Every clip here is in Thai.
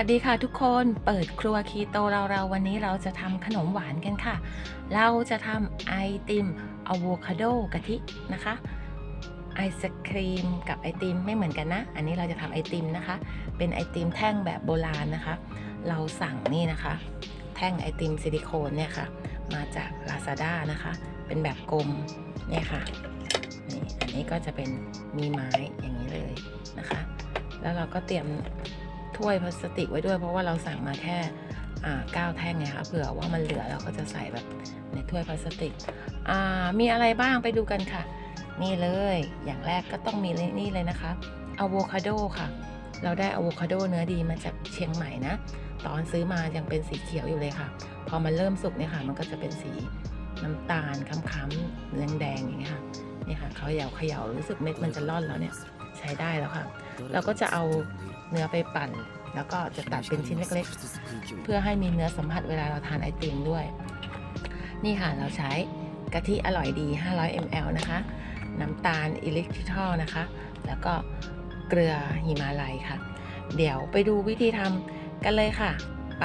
วัสดีค่ะทุกคนเปิดครัวคีโตเราเราวันนี้เราจะทำขนมหวานกันค่ะ เราจะทำไอติมอะโวคาโดกะทินะคะ ไอศครีมกับไอติมไม่เหมือนกันนะ อันนี้เราจะทำไอติมนะคะ เป็นไอติมแท่งแบบโบราณนะคะ เราสั่งนี่นะคะ แท่งไอติมซิลิโคนเนี่ยค่ะ มาจาก Lazada นะคะ เป็นแบบกลมเนี่ยค่ะนี่อันนี้ก็จะเป็นมีไม้อย่างนี้เลยนะคะ แล้วเราก็เตรียม ถ้วยพลาสติกไว้ด้วย เพราะว่าเราสั่งมาแค่เก้าแท่งไงคะเผื่อว่ามันเหลือเราก็จะใส่แบบในถ้วยพลาสติกมีอะไรบ้างไปดูกันค่ะ นี่เลยอย่างแรกก็ต้องมีนี่เลยนะคะอะโวคาโดค่ะ เราได้อะโวคาโดเนื้อดีมาจากเชียงใหม่นะ ตอนซื้อมายังเป็นสีเขียวอยู่เลยค่ะ พอมันเริ่มสุกเนี่ยค่ะ มันก็จะเป็นสีน้ำตาลค้ำๆแดงแดงๆอย่างเงี้ยค่ะนี่ค่ะเขาเหยาเขย่ารู้สึกเม็ดมันจะร่อนแล้วเนี่ย ใช้ได้แล้วค่ะ เราก็จะเอาเนื้อไปปั่น แล้วก็จะตัดเป็นชิ้นเล็กๆ เพื่อให้มีเนื้อสัมผัสเวลาเราทานไอติมด้วย นี่ค่ะเราใช้กะทิอร่อยดี 500 ml นะคะ น้ำตาลอิเล็กทริทอลนะคะ แล้วก็เกลือหิมาลัยค่ะ เดี๋ยวไปดูวิธีทำกันเลยค่ะ ไป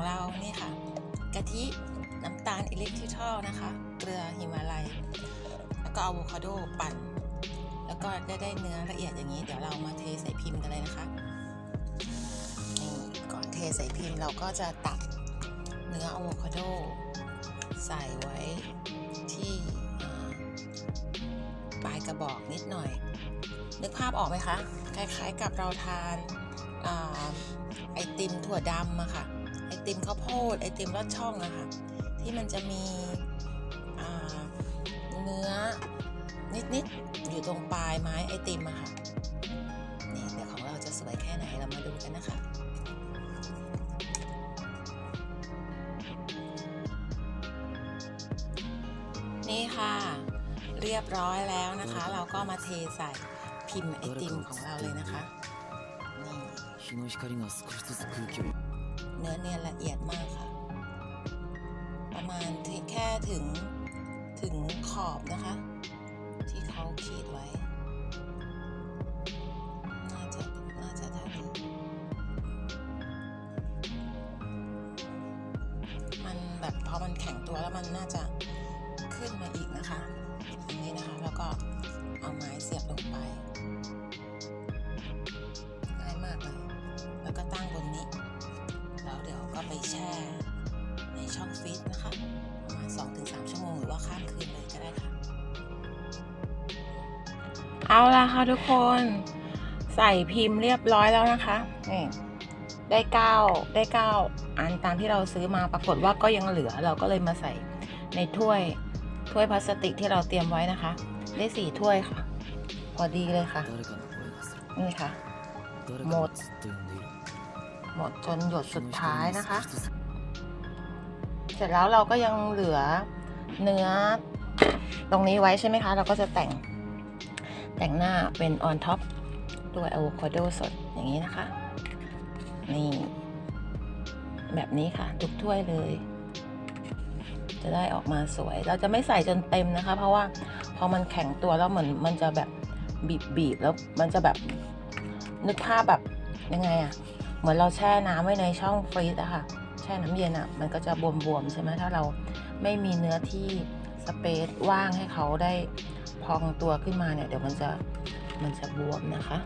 ของเรานี่ค่ะ กะทิน้ำตาลอิเล็กทริทอลนะคะ เกลือหิมาลัย แล้วก็อะโวคาโดปั่น แล้วก็ได้ได้เนื้อละเอียดอย่างนี้ เดี๋ยวเรามาเทใส่พิมพ์กันเลยนะคะนี่ก่อนเทใส่พิมพ์เราก็จะตักเนื้ออะโวคาโดใส่ไว้ที่ปลายกระบอกนิดหน่อย นึกภาพออกไหมคะ คล้ายๆกับเราทานอไอติมถั่วดำอะค่ะ ติมข้าวโพดไอติมลอดช่องอะค่ะที่มันจะมีเนื้อนิดๆอยู่ตรงปลายไม้ไอติมอะค่ะนี่เดี๋ยวของเราจะสวยแค่ไหนเรามาดูกันนะคะนี่ค่ะเรียบร้อยแล้วนะคะ เราก็มาเทใส่พิมพ์ไอติมของเราเลยนะคะนี่ เนื้อเนียนละเอียดมากค่ะ ประมาณแค่ถึงถึงขอบนะคะ ที่เขาขีดไว้ น่าจะน่าจะทันมันแบบพอมันแข็งตัวแล้วมันน่าจะขึ้นมาอีกนะคะอันนี้นะคะแล้วก็เอาไม้เสียบลงไปง่ายมากเลยแล้วก็ตั้งบนนี้ แล้วเดี๋ยวก็ไปแช่ในช่องฟิตนะคะประมาณสองถึงสามชั่วโมงหรือว่าข้ามคืนเลยก็ได้ค่ะ เอาละค่ะทุกคน ใส่พิมพ์เรียบร้อยแล้วนะคะนี่ได้เก้าได้เก้าอันตามที่เราซื้อมาปรากฏว่าก็ยังเหลือเราก็เลยมาใส่ในถ้วยถ้วยพลาสติกที่เราเตรียมไว้นะคะ ได้สี่ถ้วยค่ะ พอดีเลยค่ะ นี่ค่ะหมด หมดจนหยดสุดท้ายนะคะ เสร็จแล้วเราก็ยังเหลือเนื้อตรงนี้ไว้ใช่ไหมคะ เราก็จะแต่งแต่งหน้าเป็นออนท็อปด้วยอะโวคาโดสดอย่างนี้นะคะ นี่ แบบนี้ค่ะ ทุกถ้วยเลย จะได้ออกมาสวย เราจะไม่ใส่จนเต็มนะคะ เพราะว่าพอมันแข็งตัวแล้วเหมือนมันจะแบบบีบบีบแล้วมันจะแบบนึกภาพแบบยังไงอะ เหมือนเราแช่น้ำไว้ในช่องฟรีซอะค่ะ แช่น้ำเย็นอะมันก็จะบวมๆใช่ไหมถ้าเราไม่มีเนื้อที่สเปซว่างให้เขาได้พองตัวขึ้นมาเนี่ย เดี๋ยวมันจะมันจะบวมนะคะ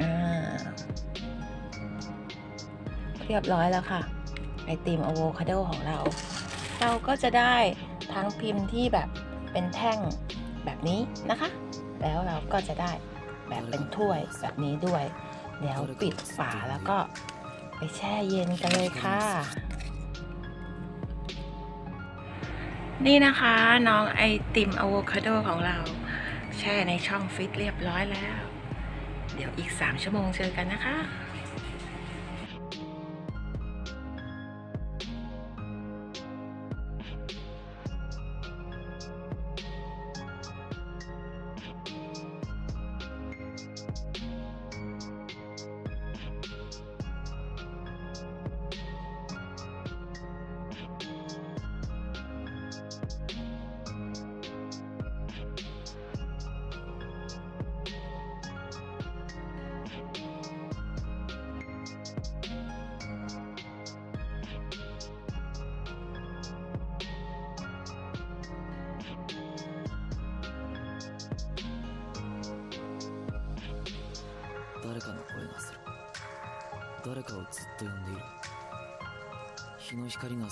อ่าเรียบร้อยแล้วค่ะ ไอติมอะโวคาโดของเรา เราก็จะได้ทั้งพิมพ์ที่แบบเป็นแท่งแบบนี้นะคะ แล้วเราก็จะได้แบบเป็นถ้วยแบบนี้ด้วย เดี๋ยวปิดฝาแล้วก็ไปแช่เย็นกันเลยค่ะ นี่นะคะน้องไอติมอะโวคาโดของเรา แช่ในช่องฟิตเรียบร้อยแล้ว เดี๋ยวอีก 3 ชั่วโมงเจอกันนะคะ な声がする。誰かをずっと呼んでいる。日の光が